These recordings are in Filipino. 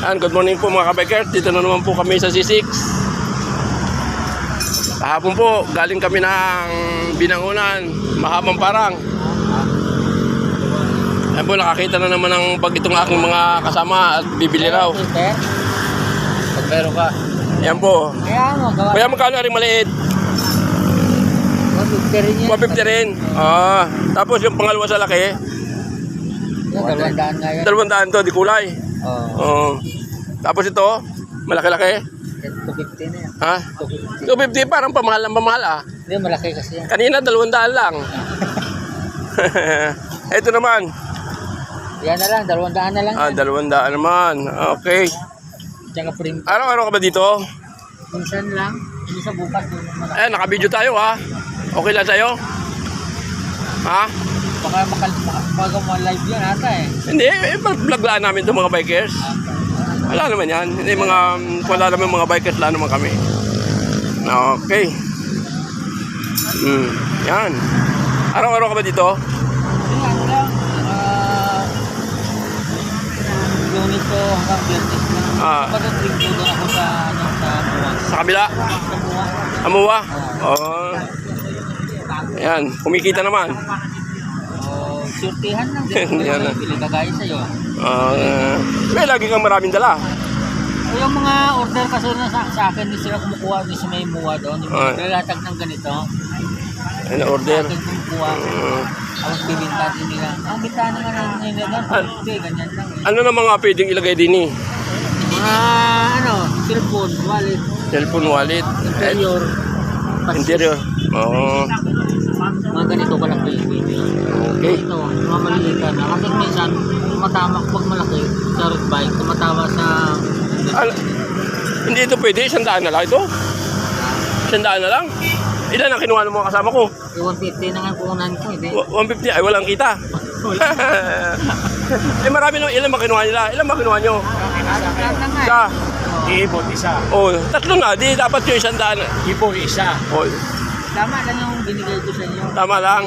Yan, good morning po mga kabikers. Dito na naman po kami sa C6. Kahapon po, galing kami ng binangunan, mahabang parang. Yan po, nakakita na naman ng pag itong aking mga kasama at bibili raw. Pag meron ka. Yan po. Kaya mo, gawa. Kaya magkano rin maliit? 150 rin yan. 150 rin. Ah, tapos yung pangalawa sa laki, Yung dalawang daan nga yan. 200 to, di kulay. Oo. Oo. Tapos ito, malaki-laki. 250 na yan. Ha? 250 parang pamahal ng pamahal ah. Hindi, malaki kasi yan. Kanina 200 lang. ito naman, Yan na lang, dalawang daan na lang ah, yan. 200 naman. Okay. Tsaka print. Araw-araw ka ba dito? Minsan lang. Minsan bukas. Eh, nakabidyo tayo ha. Okay lang sa'yo? Ha? Baka makal baka live yan ata eh. Hindi, eh, vlog lang namin itong mga bikers. Wala naman yan. Hindi mga, wala naman mga bikers, wala naman kami. Okay. Hmm, yan. Araw-araw ka ba dito? Lunes ko hanggang Biyernes lang. Ah. Pag trip ko doon ako sa ano sa Buwan. Sa kabila? Amuwa? Oo. Yan, kumikita naman. Surtihan lang. Yan Yan na. Pili kagaya sa'yo. Ah, may lagi kang maraming dala. O yung mga order kasi na sa, sa akin, hindi sila kumukuha, hindi sila may muwa doon. Yung Ah. nilatag ng ganito, Ano order? akin kumukuha. Ah, Tapos bibinta din nila. Ang binta na nga ng nila doon, Ah. 50, ganyan lang eh. ano na mga pwedeng ilagay din eh? Mga ano, cellphone, wallet, Cellphone wallet. Eh, interior, interior. Oo. Mga ganito ka lang pili. Okay. Ito, mga maliliit ka na. Kasi minsan, tumatama pag malaki, sa road bike, tumatawa sa... Al- hindi ito pwede, isang daan na lang ito. Isang daan na lang. Ilan ang kinuha ng mga kasama ko? Eh, 150 na nga punan ko, hindi. Wa- 150, ay walang kita. eh marami nung ilan ba kinuha nila? Ilan ba kinuha nyo? Lahat na nga eh. Isa. Ibon isa. Oh, tatlo na. Di dapat yung isang daan. Ibon isa. Oh, Tama lang yung binigay ko sa inyo. tama lang.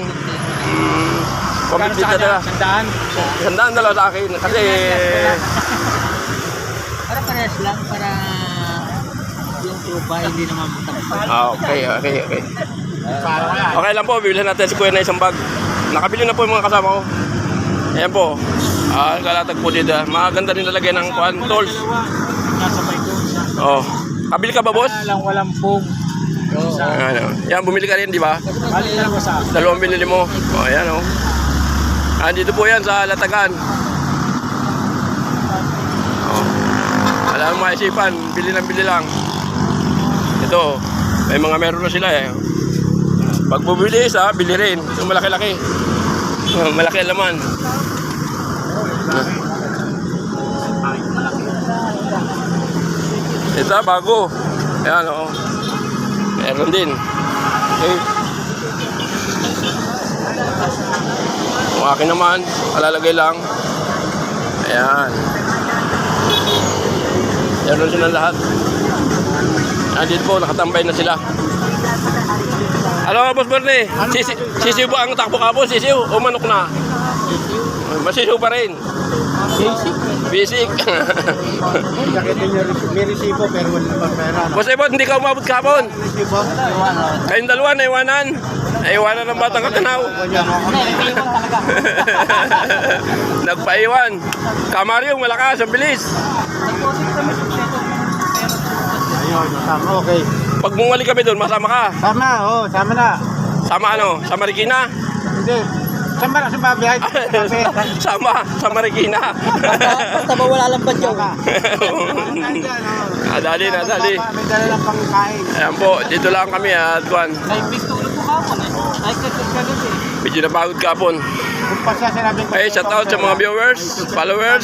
Mm, Kano 150 sa na dala. Sandaan. Isang daan dalawa sa akin. Kasi, Para parehas lang, para yung trupa hindi naman matapos. ah, okay, okay, okay. Okay lang po, bibili natin si Kuya na isang bag. Nakabili na po yung mga kasama ko. Ayan po. Ah, kalatag po dito. Maganda rin talagay ng kuan, tools. Nasa may doon siya. Oh. Kabili ka ba, boss? Wala lang walang pong. Isa. Ano. Yan, bumili ka rin, di ba? Bali lang sa. Dalawang binili mo. O, ayan, o. Ah, dito po yan sa Latagan. O. Wala nang maisipan. Bili lang, bili lang. Ito, may mga meron na sila eh. Pag bumili isa, bili rin. Yung malaki-laki. Oh, malaki ang laman. Ito, bago. Ayan, o. Meron din. Okay. Ang akin naman, palalagay lang. Ayan. Meron sila lahat. Nandito po, nakatambay na sila. Ano, Boss Bernie? Sisi, sisiw ba ang takbo kapon? Sisiw o manok na? Masisiw pa rin. Basic. Basic. Nakita niyo, may resibo pero wala naman pera. Boss Ebot, hindi ka umabot kapon. Resibo? Kayong dalawa, naiwanan. Naiwanan ng batang katanaw. Nagpaiwan. Kamaryo, malakas, ang bilis. Ayun, tama, okay. Pag bumalik kami doon, masama ka. Tama, oh, tama na. Sama ano? Sa Marikina? Hindi. Sama na, sama bihay. sama, sa Marikina. Basta ba wala lang ba dyan? ah, dali na, dali. May dala lang pang kain. Ayan po, dito lang kami at Juan. Ay, bis tulog ko kapon eh. Ay, kasi kasi eh. Medyo napagod kapon. Hey, shout out sa mga viewers, followers,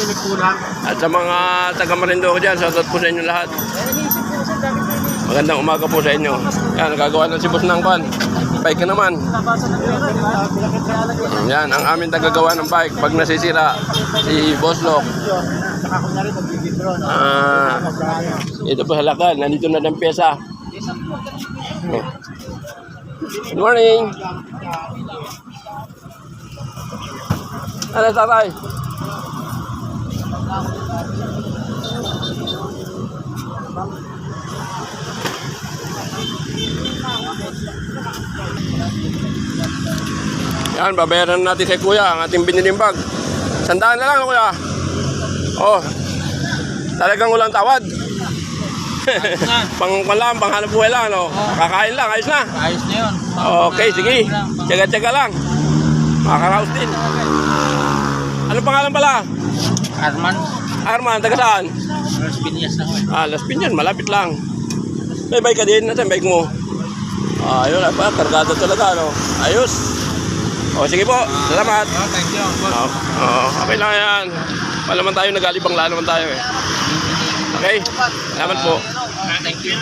at sa mga taga Marinduque dyan. Shout out po sa inyo lahat. Magandang umaga po sa inyo. Yan, nagagawa na si Boss ng Kwan. Bike naman. Yan, ang aming tagagawa ng bike. Pag nasisira, si Boss Lok. Ah, ito po sa lakad. Nandito na ng pyesa. Good morning. Ano tatay? Yan, babayaran natin kay kuya ang ating biniling bag. Sandaan na lang, kuya. Oh, talagang walang tawad. pang lang, pang hanap buhay lang, ano? Kakain lang, ayos na. Ayos na yun. Okay, sige. Tsaga-tsaga lang. Makakaraos din. Ano pangalan pala? Arman, Arman, taga saan? Las Piñas na ko. Ah, Las Piñas, malapit lang. May bike ka din? Nasaan bike mo? Ah, yun, ay pa, kargado talaga, ano? Ayos. O, sige po, salamat. Oh, thank you. Oo, oo, okay lang yan. Wala naman tayo, nagalibang naman tayo eh. Okay, salamat po. Thank you.